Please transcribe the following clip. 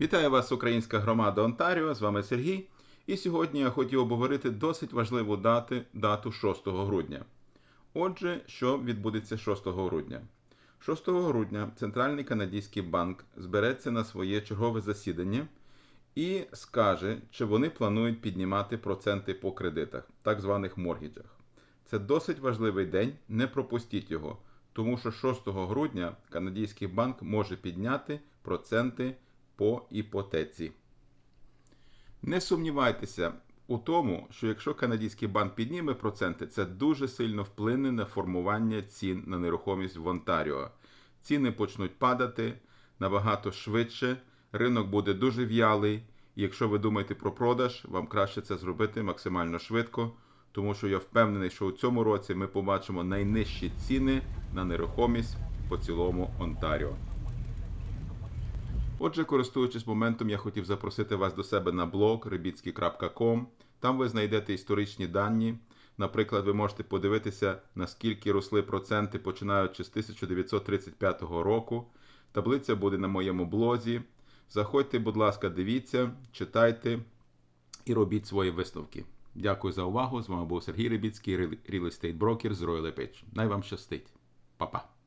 Вітаю вас, українська громада Онтаріо. З вами Сергій. І сьогодні я хотів обговорити досить важливу дати, дату 6 грудня. Отже, що відбудеться 6 грудня? 6 грудня Центральний канадський банк збереться на своє чергове засідання і скаже, чи вони планують піднімати проценти по кредитах, так званих моргіджах. Це досить важливий день, не пропустіть його, тому що 6 грудня канадський банк може підняти проценти по іпотеці. Не сумнівайтеся у тому, що якщо канадський банк підніме проценти, це дуже сильно вплине на формування цін на нерухомість в Онтаріо. Ціни почнуть падати набагато швидше, ринок буде дуже в'ялий. І якщо ви думаєте про продаж, вам краще це зробити максимально швидко, тому що я впевнений, що у цьому році ми побачимо найнижчі ціни на нерухомість по цілому Онтаріо. Отже, користуючись моментом, я хотів запросити вас до себе на блог ribitski.com. Там ви знайдете історичні дані. Наприклад, ви можете подивитися, наскільки росли проценти починаючи з 1935 року. Таблиця буде на моєму блозі. Заходьте, будь ласка, дивіться, читайте і робіть свої висновки. Дякую за увагу. З вами був Сергій Рибіцький, Real Estate Broker з Royal LePage. Най вам щастить. Па-па.